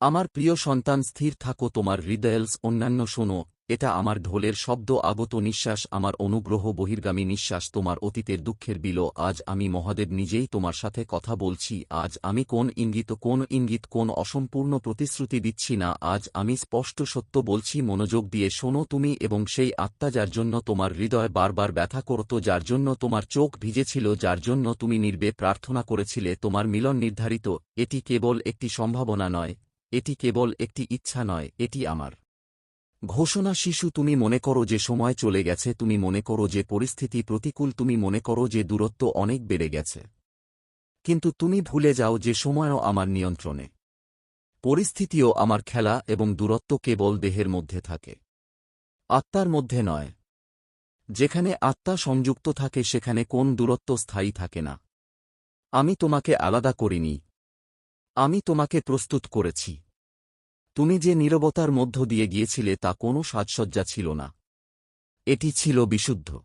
আমার প্রিয় সন্তান, স্থির থাকো, তোমার হৃদয়েলস অন্যান্য শোনো, এটা আমার ঢোলের শব্দ, আগত নিঃশ্বাস, আমার অনুগ্রহ, বহির্গামী নিঃশ্বাস, তোমার অতীতের দুঃখের বিলো, আজ আমি মহাদেব নিজেই তোমার সাথে কথা বলছি, আজ আমি কোন ইঙ্গিত কোন ইঙ্গিত, কোন অসম্পূর্ণ প্রতিশ্রুতি দিচ্ছি না, আজ আমি স্পষ্ট সত্য বলছি, মনোযোগ দিয়ে শোনো তুমি এবং সেই আত্মা যার জন্য তোমার হৃদয় বারবার ব্যথা করত, যার জন্য তোমার চোখ ভিজেছিল, যার জন্য তুমি নির্বে প্রার্থনা করেছিলে, তোমার মিলন নির্ধারিত, এটি কেবল একটি সম্ভাবনা নয়। এটি কেবল একটি ইচ্ছা নয়, এটি আমার। ঘোষণা, শিশু, তুমি মনে করো যে সময় চলে গেছে, তুমি মনে করো যে পরিস্থিতি প্রতিকূল, তুমি মনে করো যে দূরত্ব অনেক বেড়ে গেছে। কিন্তু তুমি ভুলে যাও যে সময়ও আমার নিয়ন্ত্রণে। পরিস্থিতিও আমার খেলা এবং দূরত্ব কেবল দেহের মধ্যে থাকে। আত্মার মধ্যে নয়। যেখানে আত্মা সংযুক্ত থাকে, সেখানে কোন দূরত্ব স্থায়ী থাকে না। আমি তোমাকে আলাদা করিনি আমি তোমাকে প্রস্তুত করেছি। তুমি যে নীরবতার মধ্য দিয়ে গিয়েছিলে তা কোনো সাজসজ্জা ছিল না। এটি ছিল বিশুদ্ধ।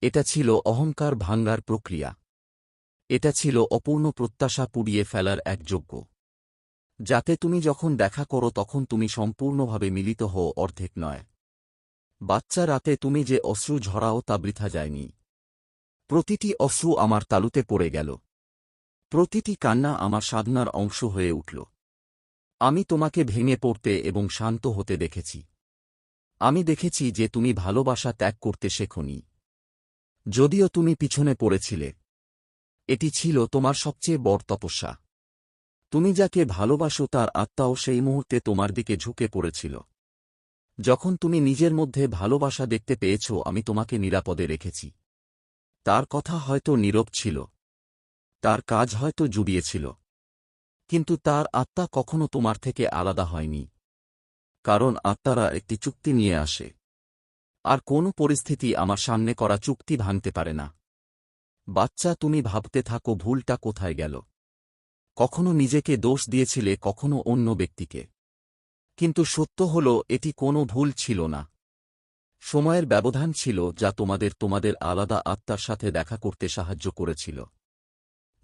এটা ছিল অহংকার ভাঙ্গার প্রক্রিয়া। এটা ছিল অপূর্ণ প্রত্যাশা পুড়িয়ে ফেলার এক যোগ্য। যাতে তুমি যখন দেখা করো তখন তুমি সম্পূর্ণভাবে মিলিত হও অর্ধেক নয়। বাচ্চা রাতে তুমি যে অশ্রু ঝরাও তা বৃথা যায়নি। প্রতিটি অশ্রু আমার তালুতে পড়ে গেল। প্রতিটি কান্না আমার সাধনার অংশ হয়ে উঠল। আমি তোমাকে ভেঙে পড়তে এবং শান্ত হতে দেখেছি। আমি দেখেছি যে তুমি ভালোবাসা ত্যাগ করতে শেখনি। যদিও তুমি পিছনে পড়েছিলে। এটি ছিল তোমার সবচেয়ে বড় তপস্যা। তুমি যাকে ভালোবাসো তার আত্মাও সেই মুহূর্তে তোমার দিকে ঝুঁকে পড়েছিল। যখন তুমি নিজের মধ্যে ভালোবাসা দেখতে পেয়েছ, আমি তোমাকে নিরাপদে রেখেছি। তার কথা হয়তো নীরব ছিল। তার কাজ হয়তো জুড়িয়েছিল। কিন্তু তার আত্মা কখনো তোমার থেকে আলাদা হয়নি। কারণ আত্মারা একটি চুক্তি নিয়ে আসে। আর কোনো পরিস্থিতি আমার সামনে করা চুক্তি ভাঙতে পারে না। বাচ্চা, তুমি ভাবতে থাকো ভুলটা কোথায় গেল। কখনো নিজেকে দোষ দিয়েছিলে কখনো অন্য ব্যক্তিকে। কিন্তু সত্য হল, এটি কোনো ভুল ছিল না। সময়ের ব্যবধান ছিল যা তোমাদের তোমাদের আলাদা আত্মার সাথে দেখা করতে সাহায্য করেছিল।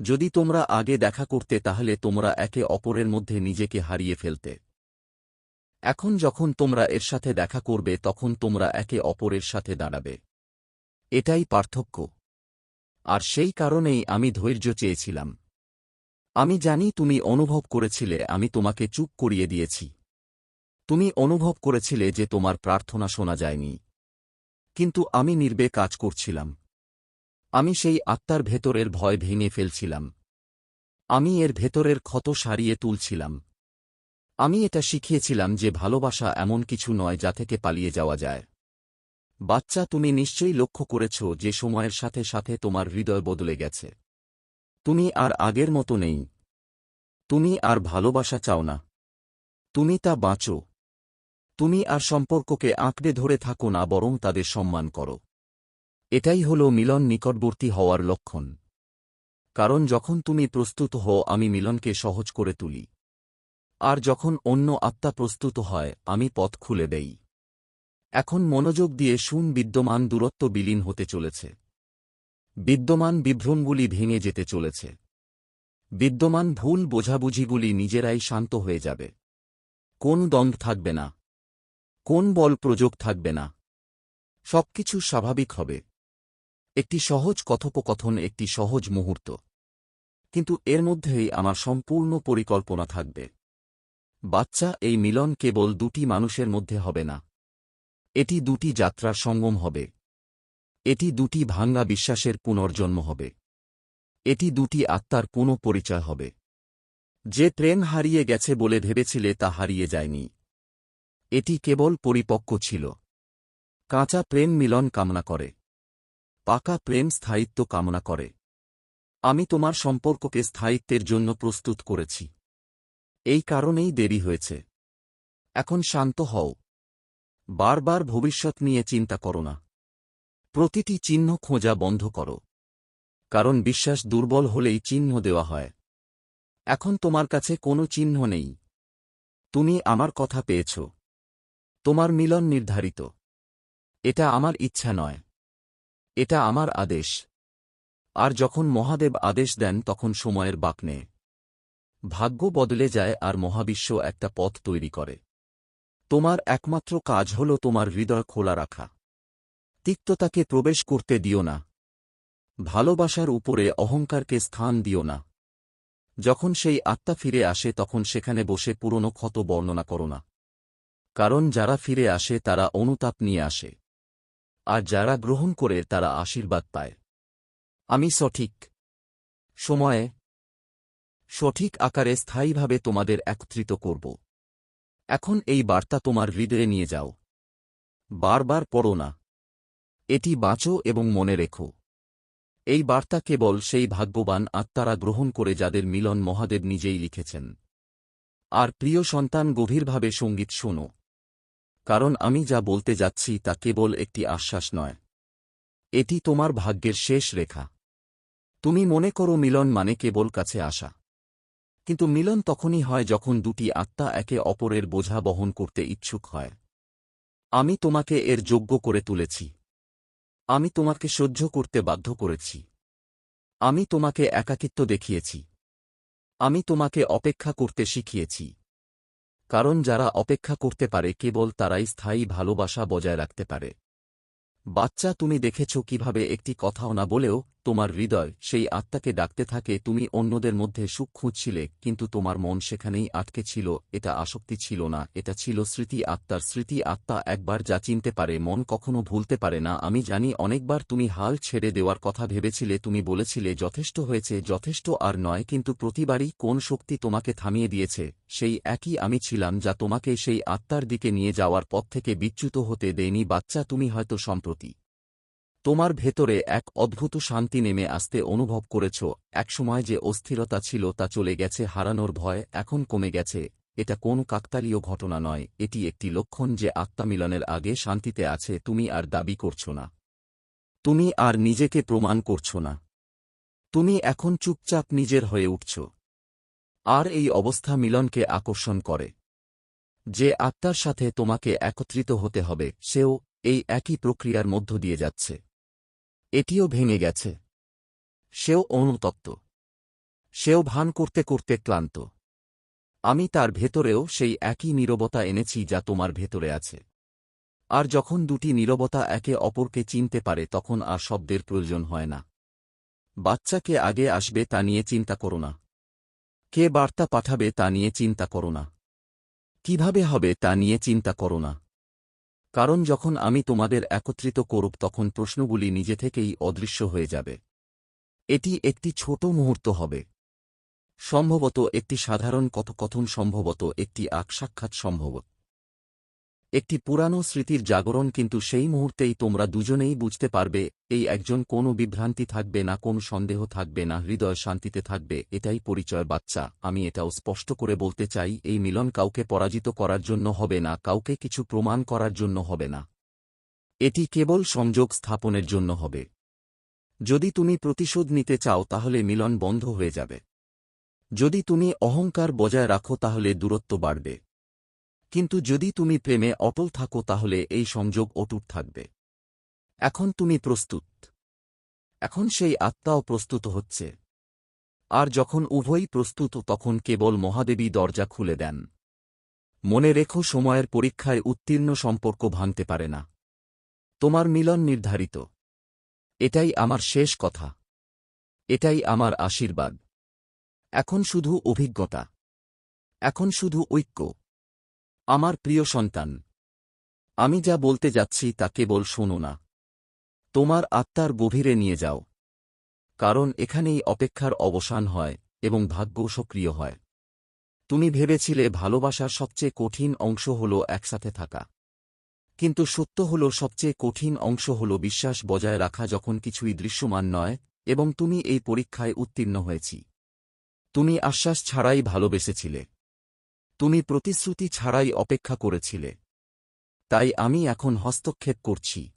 যদি তোমরা আগে দেখা করতে তাহলে তোমরা একে অপরের মধ্যে নিজেকে হারিয়ে ফেলতে। এখন যখন তোমরা এর সাথে দেখা করবে, তখন তোমরা একে অপরের সাথে দাঁড়াবে। এটাই পার্থক্য। আর সেই কারণেই আমি ধৈর্য চেয়েছিলাম। আমি জানি তুমি অনুভব করেছিলে, আমি তোমাকে চুপ করিয়ে দিয়েছি। তুমি অনুভব করেছিলে যে তোমার প্রার্থনা শোনা যায়নি। কিন্তু আমি নির্বে কাজ করছিলাম। আমি সেই আত্মার ভেতরের ভয় ভেঙে ফেলছিলাম। আমি এর ভেতরের ক্ষত সারিয়ে তুলছিলাম। আমি এটা শিখিয়েছিলাম যে ভালোবাসা এমন কিছু নয় যা থেকে পালিয়ে যাওয়া যায়। বাচ্চা, তুমি নিশ্চয়ই লক্ষ্য করেছ যে সময়ের সাথে সাথে তোমার হৃদয় বদলে গেছে। তুমি আর আগের মতো নেই। তুমি আর ভালোবাসা চাও না। তুমি তা বাঁচো। তুমি আর সম্পর্ককে আঁকড়ে ধরে থাকো না, বরং তাদের সম্মান করো। এটাই হল মিলন নিকটবর্তী হওয়ার লক্ষণ। কারণ যখন তুমি প্রস্তুত হও, আমি মিলনকে সহজ করে তুলি। আর যখন অন্য আত্মা প্রস্তুত হয়, আমি পথ খুলে দেই। এখন মনোযোগ দিয়ে শুন, বিদ্যমান দূরত্ব বিলীন হতে চলেছে। বিদ্যমান বিভ্রমগুলি ভেঙে যেতে চলেছে। বিদ্যমান ভুল বোঝাবুঝিগুলি নিজেরাই শান্ত হয়ে যাবে। কোন দ্বন্দ্ব থাকবে না। কোন বল প্রযোগ থাকবে না। সবকিছু স্বাভাবিক হবে। একটি সহজ কথোপকথন, একটি সহজ মুহূর্ত। কিন্তু এর মধ্যেই আমার সম্পূর্ণ পরিকল্পনা থাকবে। বাচ্চা, এই মিলন কেবল দুটি মানুষের মধ্যে হবে না। এটি দুটি যাত্রার সঙ্গম হবে। এটি দুটি ভাঙ্গা বিশ্বাসের পুনর্জন্ম হবে। এটি দুটি আত্মার পুনঃ পরিচয় হবে। যে প্রেম হারিয়ে গেছে বলে ভেবেছিলে তা হারিয়ে যায়নি। এটি কেবল পরিপক্ক ছিল। কাঁচা প্রেম মিলন কামনা করে। পাকা প্রেম স্থায়িত্ব কামনা করে। আমি তোমার সম্পর্ককে স্থায়িত্বের জন্য প্রস্তুত করেছি। এই কারণেই দেরি হয়েছে। এখন শান্ত হও। বারবার ভবিষ্যৎ নিয়ে চিন্তা করো না। প্রতিটি চিহ্ন খোঁজা বন্ধ করো। কারণ বিশ্বাস দুর্বল হলেই চিহ্ন দেওয়া হয়। এখন তোমার কাছে কোনো চিহ্ন নেই। তুমি আমার কথা পেয়েছ। তোমার মিলন নির্ধারিত। এটা আমার ইচ্ছা নয়। এটা আমার আদেশ। আর যখন মহাদেব আদেশ দেন, তখন সময়ের বাক নেয় ভাগ্য বদলে যায় আর মহাবিশ্ব একটা পথ তৈরি করে। তোমার একমাত্র কাজ হল তোমার হৃদয় খোলা রাখা। তিক্ততাকে প্রবেশ করতে দিও না। ভালোবাসার উপরে অহংকারকে স্থান দিও না। যখন সেই আত্মা ফিরে আসে, তখন সেখানে বসে পুরনো ক্ষত বর্ণনা করো না। কারণ যারা ফিরে আসে, তারা অনুতাপ নিয়ে আসে। আর যারা গ্রহণ করে তারা আশীর্বাদ পায়। আমি সঠিক। সময়ে। সঠিক আকারে স্থায়ীভাবে তোমাদের একত্রিত করব। এখন এই বার্তা তোমার হৃদয়ে নিয়ে যাও। বারবার পড়ো না। এটি বাঁচো এবং মনে রেখো। এই বার্তা কেবল সেই ভাগ্যবান আত্মারা গ্রহণ করে যাদের মিলন মহাদেব নিজেই লিখেছেন। আর প্রিয় সন্তান, গভীরভাবে সংগীত শোনো। কারণ আমি যা বলতে যাচ্ছি তা কেবল একটি আশ্বাস নয়। এটি তোমার ভাগ্যের শেষ রেখা। তুমি মনে করো মিলন মানে কেবল কাছে আসা। কিন্তু মিলন তখনই হয় যখন দুটি আত্মা একে অপরের বোঝা বহন করতে ইচ্ছুক হয়। আমি তোমাকে এর যোগ্য করে তুলেছি। আমি তোমাকে সহ্য করতে বাধ্য করেছি। আমি তোমাকে একাকিত্ব দেখিয়েছি। আমি তোমাকে অপেক্ষা করতে শিখিয়েছি। কারণ যারা অপেক্ষা করতে পারে কেবল তারাই স্থায়ী ভালোবাসা বজায় রাখতে পারে। বাচ্চা, তুমি দেখেছ কীভাবে একটি কথাও না বলেও তোমার হৃদয় সেই আত্মাকে ডাকতে থাকে, তুমি অন্যদের মধ্যে সুখ খুঁজছিলে, কিন্তু তোমার মন সেখানেই আটকে ছিল, এটা আসক্তি ছিল না, এটা ছিল স্মৃতি আত্মার, স্মৃতি আত্মা একবার যা চিনতে পারে, মন কখনো ভুলতে পারে না, আমি জানি অনেকবার তুমি হাল ছেড়ে দেওয়ার কথা ভেবেছিলে, তুমি বলেছিলে যথেষ্ট হয়েছে, যথেষ্ট আর নয়, কিন্তু প্রতিবারই কোন শক্তি তোমাকে থামিয়ে দিয়েছে, সেই একই আমি ছিলাম যা তোমাকে সেই আত্মার দিকে নিয়ে যাওয়ার পথ থেকে বিচ্যুত হতে দেয়নি, বাচ্চা তুমি হয়তো সম্প্রতি। তোমার ভেতরে এক অদ্ভুত শান্তি নেমে আসতে অনুভব করেছ, একসময় যে অস্থিরতা ছিল তা চলে গেছে, হারানোর ভয় এখন কমে গেছে। এটা কোন কাকতালীয় ঘটনা নয়, এটি একটি লক্ষণ যে আত্মামিলনের আগে শান্তিতে আছে, তুমি আর দাবি করছ না। তুমি আর নিজেকে প্রমাণ করছ না। তুমি এখন চুপচাপ নিজের হয়ে উঠছ। আর এই অবস্থা মিলনকে আকর্ষণ করে। যে আত্মার সাথে তোমাকে একত্রিত হতে হবে, সেও এই একই প্রক্রিয়ার মধ্য দিয়ে যাচ্ছে। এটিও ভেঙে গেছে। সেও অনুতপ্ত। সেও ভান করতে করতে ক্লান্ত। আমি তার ভেতরেও সেই একই নীরবতা এনেছি যা তোমার ভেতরে আছে। আর যখন দুটি নীরবতা একে অপরকে চিনতে পারে, তখন আর শব্দের প্রয়োজন হয় না। বাচ্চাকে আগে আসবে তা নিয়ে চিন্তা করো না। কে বার্তা পাঠাবে তা নিয়ে চিন্তা করো না। কীভাবে হবে তা নিয়ে চিন্তা করো না। কারণ যখন আমি তোমাদের একত্রিত করব তখন প্রশ্নগুলি নিজে থেকেই অদৃশ্য হয়ে যাবে। এটি একটি ছোট মুহূর্ত হবে। সম্ভবত একটি সাধারণ কথোকথন, সম্ভবত একটি আক সাক্ষাৎ, সম্ভবত একটি পুরানো স্মৃতির জাগরণ কিন্তু সেই মুহূর্তেই তোমরা দুজনেই বুঝতে পারবে, এই একজন কোনো বিভ্রান্তি থাকবে না, কোন সন্দেহ থাকবে না, হৃদয় শান্তিতে থাকবে, এটাই পরিচয় বাচ্চা। আমি এটাও স্পষ্ট করে বলতে চাই, এই মিলন কাউকে পরাজিত করার জন্য হবে না, কাউকে কিছু প্রমাণ করার জন্য হবে না। এটি কেবল সংযোগ স্থাপনের জন্য হবে। যদি তুমি প্রতিশোধ নিতে চাও, তাহলে মিলন বন্ধ হয়ে যাবে। যদি তুমি অহংকার বজায় রাখো, তাহলে দূরত্ব বাড়বে। কিন্তু যদি তুমি প্রেমে অটল থাকো তাহলে এই সংযোগ অটুট থাকবে। এখন তুমি প্রস্তুত। এখন সেই আত্মাও প্রস্তুত হচ্ছে। আর যখন উভয়ই প্রস্তুত, তখন কেবল মহাদেবী দরজা খুলে দেন। মনে রেখো, সময়ের পরীক্ষায় উত্তীর্ণ সম্পর্ক ভাঙতে পারে না। তোমার মিলন নির্ধারিত। এটাই আমার শেষ কথা। এটাই আমার আশীর্বাদ। এখন শুধু অভিজ্ঞতা। এখন শুধু ঐক্য। আমার প্রিয় সন্তান, আমি যা বলতে যাচ্ছি তা কেবল শোনো না। তোমার আত্মার গভীরে নিয়ে যাও, কারণ এখানেই অপেক্ষার অবসান হয় এবং ভাগ্য সক্রিয় হয়। তুমি ভেবেছিলে ভালোবাসার সবচেয়ে কঠিন অংশ হল একসাথে থাকা। কিন্তু সত্য হল সবচেয়ে কঠিন অংশ হল বিশ্বাস বজায় রাখা যখন কিছুই দৃশ্যমান নয় এবং তুমি এই পরীক্ষায় উত্তীর্ণ হয়েছি। তুমি আশ্বাস ছাড়াই ভালোবেসেছিলে। তুমি প্রতিশ্রুতি ছাড়াই অপেক্ষা করেছিলে। তাই আমি এখন হস্তক্ষেপ করছি।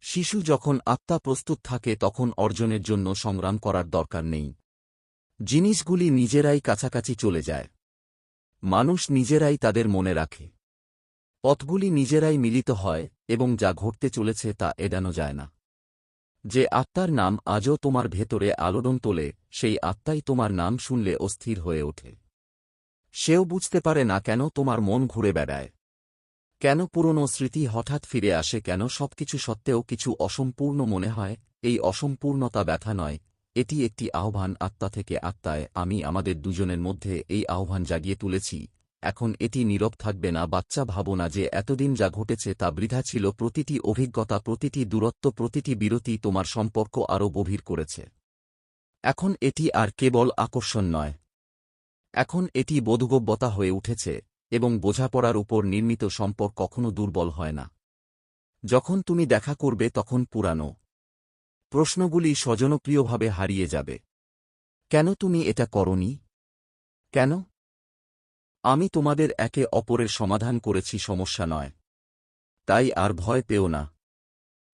শিশু যখন আত্মা প্রস্তুত থাকে তখন অর্জনের জন্য সংগ্রাম করার দরকার নেই। জিনিসগুলি নিজেরাই কাছাকাছি চলে যায়। মানুষ নিজেরাই তাদের মনে রাখে। পথগুলি নিজেরাই মিলিত হয় এবং যা ঘটতে চলেছে তা এড়ানো যায় না। যে আত্মার নাম আজও তোমার ভেতরে আলোড়ন তোলে, সেই আত্মাই তোমার নাম শুনলে অস্থির হয়ে ওঠে। সেও বুঝতে পারে না কেন তোমার মন ঘুরে বেড়ায়। কেন পুরনো স্মৃতি হঠাৎ ফিরে আসে, কেন সবকিছু সত্ত্বেও কিছু অসম্পূর্ণ মনে হয়? এই অসম্পূর্ণতা ব্যথা নয়, এটি একটি আহ্বান, আত্মা থেকে আত্মায়, আমি আমাদের দুজনের মধ্যে এই আহ্বান জাগিয়ে তুলেছি। এখন এটি নীরব থাকবে না, বাচ্চা ভাবনা যে এতদিন যা ঘটেছে তা বৃথা ছিল, প্রতিটি অভিজ্ঞতা, প্রতিটি দূরত্ব, প্রতিটি বিরতি তোমার সম্পর্ক আরও গভীর করেছে। এখন এটি আর কেবল আকর্ষণ নয় এখন এটি বোধগব্যতা হয়ে উঠেছে এবং বোঝাপড়ার উপর নির্মিত সম্পর্ক কখনো দুর্বল হয় না। যখন তুমি দেখা করবে তখন পুরানো প্রশ্নগুলি স্বজনপ্রিয়ভাবে হারিয়ে যাবে। কেন তুমি এটা করনি? কেন? আমি তোমাদের একে অপরের সমাধান করেছি, সমস্যা নয়। তাই আর ভয় পেও না।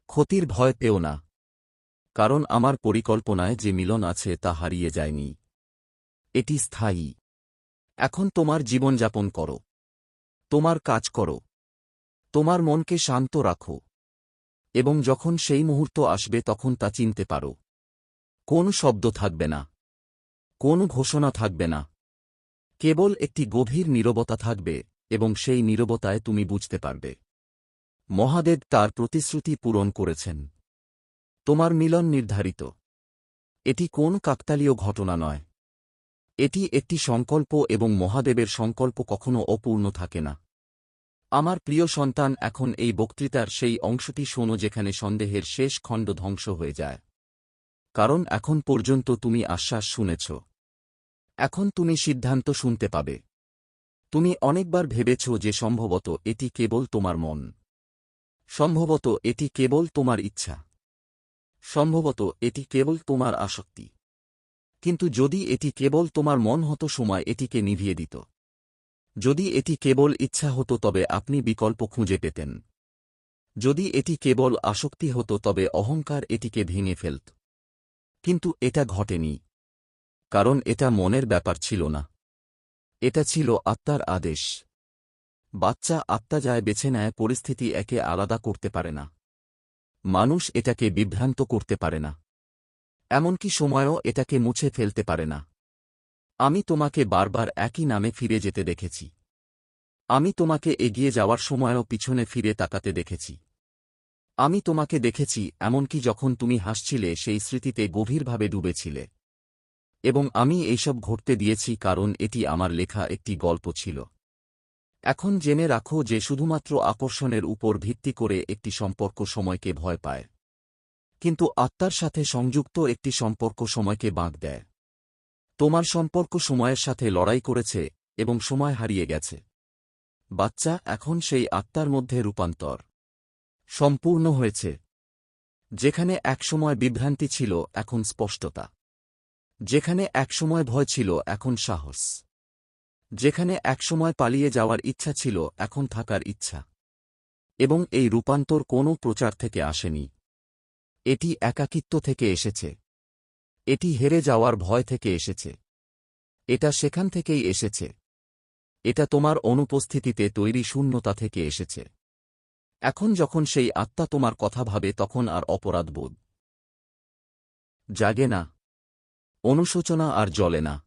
ক্ষতির ভয় পেও না। কারণ আমার পরিকল্পনায় যে মিলন আছে তা হারিয়ে যায়নি। এটি স্থায়ী। এখন তোমার জীবনযাপন করো। তোমার কাজ করো। তোমার মনকে শান্ত রাখো। এবং যখন সেই মুহূর্ত আসবে তখন তা চিনতে পারো। কোন শব্দ থাকবে না। কোন ঘোষণা থাকবে না। কেবল একটি গভীর নীরবতা থাকবে এবং সেই নীরবতায় তুমি বুঝতে পারবে। মহাদেব তার প্রতিশ্রুতি পূরণ করেছেন। তোমার মিলন নির্ধারিত। এটি কোন কাকতালীয় ঘটনা নয়। এটি একটি সংকল্প এবং মহাদেবের সংকল্প কখনো অপূর্ণ থাকে না। আমার প্রিয় সন্তান, এখন এই বক্তৃতার সেই অংশটি শোনো যেখানে সন্দেহের শেষ খণ্ড ধ্বংস হয়ে যায়। কারণ এখন পর্যন্ত তুমি আশ্বাস শুনেছ। এখন তুমি সিদ্ধান্ত শুনতে পাবে। তুমি অনেকবার ভেবেছ যে সম্ভবত এটি কেবল তোমার মন। সম্ভবত এটি কেবল তোমার ইচ্ছা। সম্ভবত এটি কেবল তোমার আসক্তি। কিন্তু যদি এটি কেবল তোমার মন হতো সময় এটিকে নিভিয়ে দিত। যদি এটি কেবল ইচ্ছা হতো তবে আপনি বিকল্প খুঁজে পেতেন। যদি এটি কেবল আসক্তি হতো তবে অহংকার এটিকে ভেঙে ফেলত। কিন্তু এটা ঘটেনি। কারণ এটা মনের ব্যাপার ছিল না। এটা ছিল আত্মার আদেশ। বাচ্চা আত্মা যায় বেছে নেয়, পরিস্থিতি একে আলাদা করতে পারে না। মানুষ এটাকে বিভ্রান্ত করতে পারে না। এমনকি সময়ও এটাকে মুছে ফেলতে পারে না। আমি তোমাকে বারবার একই নামে ফিরে যেতে দেখেছি। আমি তোমাকে এগিয়ে যাওয়ার সময়ও পিছনে ফিরে তাকাতে দেখেছি। আমি তোমাকে দেখেছি এমনকি যখন তুমি হাসছিলে সেই স্মৃতিতে গভীরভাবে ডুবেছিলে। এবং আমি এইসব ঘটতে দিয়েছি কারণ এটি আমার লেখা একটি গল্প ছিল। এখন জেনে রাখো যে শুধুমাত্র আকর্ষণের উপর ভিত্তি করে একটি সম্পর্ক সময়কে ভয় পায়। কিন্তু আত্মার সাথে সংযুক্ত একটি সম্পর্ক সময়কে বাঁক দেয়। তোমার সম্পর্ক সময়ের সাথে লড়াই করেছে এবং সময় হারিয়ে গেছে। বাচ্চা, এখন সেই আত্মার মধ্যে রূপান্তর সম্পূর্ণ হয়েছে। যেখানে একসময় বিভ্রান্তি ছিল, এখন স্পষ্টতা। যেখানে একসময় ভয় ছিল, এখন সাহস। যেখানে একসময় পালিয়ে যাওয়ার ইচ্ছা ছিল, এখন থাকার ইচ্ছা। এবং এই রূপান্তর কোনো প্রচার থেকে আসেনি। এটি একাকিত্ব থেকে এসেছে। এটি হেরে যাওয়ার ভয় থেকে এসেছে। এটা সেখান থেকেই এসেছে। এটা তোমার অনুপস্থিতিতে তৈরি শূন্যতা থেকে এসেছে। এখন যখন সেই আত্মা তোমার কথা ভাবে, তখন আর অপরাধবোধ জাগে না। অনুশোচনা আর জ্বলে না।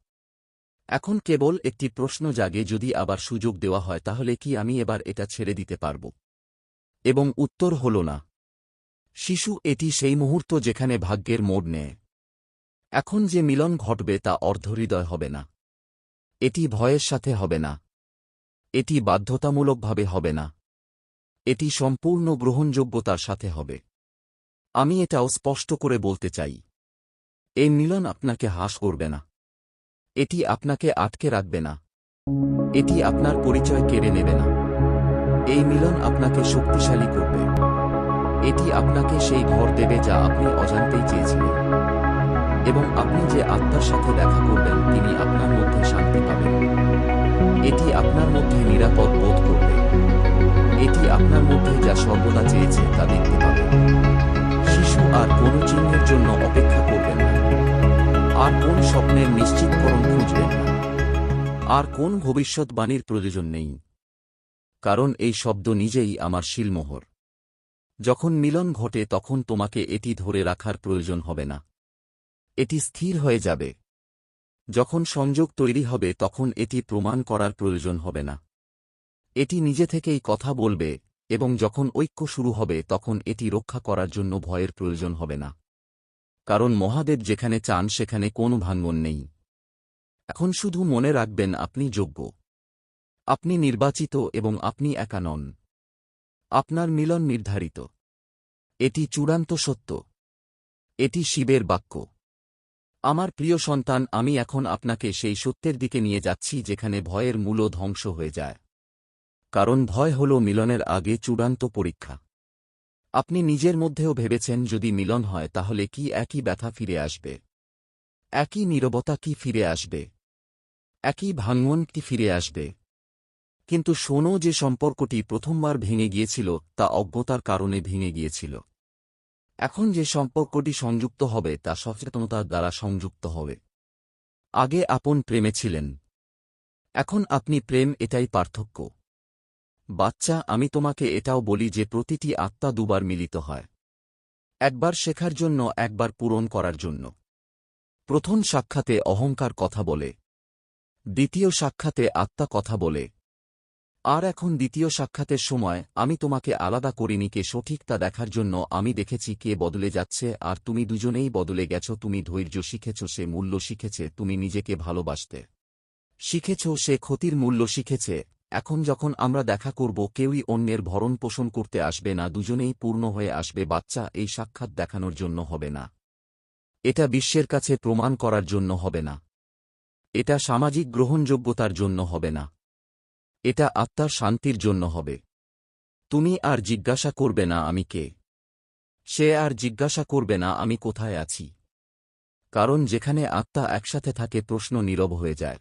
এখন কেবল একটি প্রশ্ন জাগে, যদি আবার সুযোগ দেওয়া হয়, তাহলে কি আমি এবার এটা ছেড়ে দিতে পারব? এবং উত্তর হল না। শিশু এটি সেই মুহূর্ত যেখানে ভাগ্যের মোড় নেয়। এখন যে মিলন ঘটবে তা অর্ধহৃদয় হবে না। এটি ভয়ের সাথে হবে না। এটি বাধ্যতামূলকভাবে হবে না। এটি সম্পূর্ণ গ্রহণযোগ্যতার সাথে হবে। আমি এটাও স্পষ্ট করে বলতে চাই। এই মিলন আপনাকে হাস করবে না। এটি আপনাকে আটকে রাখবে না। এটি আপনার পরিচয় কেড়ে নেবে না। এই মিলন আপনাকে শক্তিশালী করবে। এটি আপনাকে সেই ঘর দেবে যা আপনি অজান্তেই চেয়েছিলেন। এবং আপনি যে আত্মার সাথে দেখা করবেন, তিনি আপনার মধ্যে শান্তি পাবেন। এটি আপনার মধ্যে নিরাপদ বোধ করবে। এটি আপনার মধ্যে যা সর্বদা চেয়েছে, তা দেখতে পাবেন শিশু আর কোনো চিহ্নের জন্য অপেক্ষা করবেন না। আর কোন স্বপ্নের নিশ্চিতকরণ খুঁজবেন না। আর কোন ভবিষ্যৎবাণীর প্রয়োজন নেই। কারণ এই শব্দ নিজেই আমার শিলমোহর। যখন মিলন ঘটে তখন তোমাকে এটি ধরে রাখার প্রয়োজন হবে না। এটি স্থির হয়ে যাবে। যখন সংযোগ তৈরি হবে তখন এটি প্রমাণ করার প্রয়োজন হবে না। এটি নিজে থেকেই কথা বলবে, এবং যখন ঐক্য শুরু হবে তখন এটি রক্ষা করার জন্য ভয়ের প্রয়োজন হবে না। কারণ মহাদেব যেখানে চান সেখানে কোনো ভাঙ্গন নেই। এখন শুধু মনে রাখবেন আপনি যোগ্য। আপনি নির্বাচিত এবং আপনি একা নন। আপনার মিলন নির্ধারিত। এটি চূড়ান্ত সত্য। এটি শিবের বাক্য। আমার প্রিয় সন্তান, আমি এখন আপনাকে সেই সত্যের দিকে নিয়ে যাচ্ছি যেখানে ভয়ের মূল ধ্বংস হয়ে যায়। কারণ ভয় হল মিলনের আগে চূড়ান্ত পরীক্ষা। আপনি নিজের মধ্যেও ভেবেছেন, যদি মিলন হয়, তাহলে কি একই ব্যথা ফিরে আসবে? একই নীরবতা কি ফিরে আসবে? একই ভাঙ্গন কি ফিরে আসবে? কিন্তু শোনো যে সম্পর্কটি প্রথমবার ভেঙে গিয়েছিল, তা অজ্ঞতার কারণে ভেঙে গিয়েছিল। এখন যে সম্পর্কটি সংযুক্ত হবে, তা সচেতনতার দ্বারা সংযুক্ত হবে। আগে আপন প্রেমে ছিলেন। এখন আপনি প্রেম এটাই পার্থক্য। বাচ্চা, আমি তোমাকে এটাও বলি যে প্রতিটি আত্মা দুবার মিলিত হয়। একবার শেখার জন্য, একবার পূরণ করার জন্য। প্রথম সাক্ষাতে অহংকার কথা বলে। দ্বিতীয় সাক্ষাতে আত্মা কথা বলে। আর এখন দ্বিতীয় সাক্ষাতের সময়, আমি তোমাকে আলাদা করিনি কে সঠিক তা দেখার জন্য আমি দেখেছি কে বদলে যাচ্ছে, আর তুমি দুজনেই বদলে গেছ, তুমি ধৈর্য শিখেছ, সে মূল্য শিখেছে, তুমি নিজেকে ভালোবাসতে শিখেছ, সে ক্ষতির মূল্য শিখেছে। এখন যখন আমরা দেখা করব, কেউই অন্যের ভরণ পোষণ করতে আসবে না, দুজনেই পূর্ণ হয়ে আসবে, বাচ্চা, এই সাক্ষাৎ দেখানোর জন্য হবে না। এটা বিশ্বের কাছে প্রমাণ করার জন্য হবে না। এটা সামাজিক গ্রহণযোগ্যতার জন্য হবে না। এটা আত্মার শান্তির জন্য হবে। তুমি আর জিজ্ঞাসা করবে না আমি কে। সে আর জিজ্ঞাসা করবে না আমি কোথায় আছি। কারণ যেখানে আত্মা একসাথে থাকে প্রশ্ন নীরব হয়ে যায়।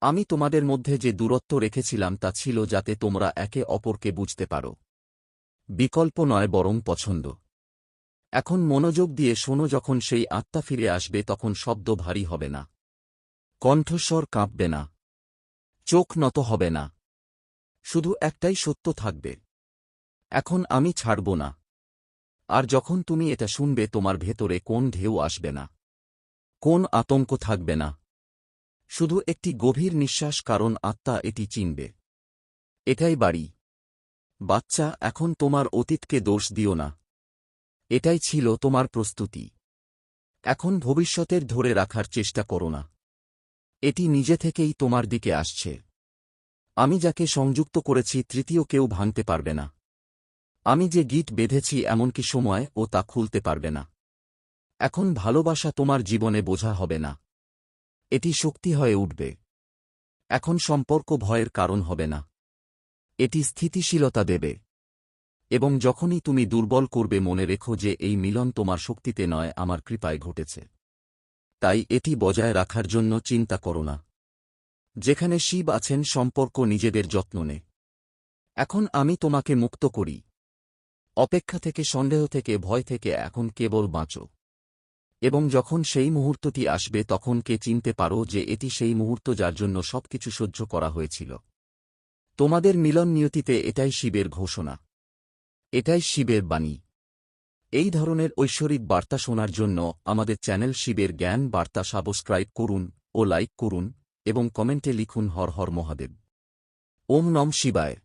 আমি তোমাদের মধ্যে যে দূরত্ব রেখেছিলাম তা ছিল যাতে তোমরা একে অপরকে বুঝতে পারো। বিকল্প নয় বরং পছন্দ। এখন মনোযোগ দিয়ে শোনো যখন সেই আত্মা ফিরে আসবে তখন শব্দ ভারী হবে না। কণ্ঠস্বর কাঁপবে না। চোখ নত হবে না। শুধু একটাই সত্য থাকবে। এখন আমি ছাড়ব না। আর যখন তুমি এটা শুনবে, তোমার ভেতরে কোন ঢেউ আসবে না। কোন আতঙ্ক থাকবে না। শুধু একটি গভীর নিঃশ্বাস, কারণ আত্মা এটি চিনবে। এটাই বাড়ি। বাচ্চা, এখন তোমার অতীতকে দোষ দিও না। এটাই ছিল তোমার প্রস্তুতি। এখন ভবিষ্যতের ধরে রাখার চেষ্টা করো না। এটি নিজে থেকেই তোমার দিকে আসছে। আমি যাকে সংযুক্ত করেছি তৃতীয় কেউ ভাঙতে পারবে না। আমি যে গিট বেঁধেছি এমনকি সময় ও তা খুলতে পারবে না। এখন ভালোবাসা তোমার জীবনে বোঝা হবে না। এটি শক্তি হয়ে উঠবে। এখন সম্পর্ক ভয়ের কারণ হবে না। এটি স্থিতিশীলতা দেবে। এবং যখনই তুমি দুর্বল করবে মনে রেখো যে এই মিলন তোমার শক্তিতে নয়, আমার কৃপায় ঘটেছে। তাই এটি বজায় রাখার জন্য চিন্তা করো না। যেখানে শিব আছেন সম্পর্ক নিজেদের যত্ন নে। এখন আমি তোমাকে মুক্ত করি। অপেক্ষা থেকে, সন্দেহ থেকে, ভয় থেকে এখন কেবল বাঁচো। এবং যখন সেই মুহূর্তটি আসবে, তখন কে চিনতে পারো যে এটি সেই মুহূর্ত যার জন্য সবকিছু সহ্য করা হয়েছিল। তোমাদের মিলন নিয়তিতে এটাই শিবের ঘোষণা। এটাই শিবের বাণী। এই ধরনের ঐশ্বরিক বার্তা শোনার জন্য আমাদের চ্যানেল শিবের জ্ঞান বার্তা সাবস্ক্রাইব করুন ও লাইক করুন এবং কমেন্টে লিখুন হর হর মহাদেব। ওম নম শিবায়।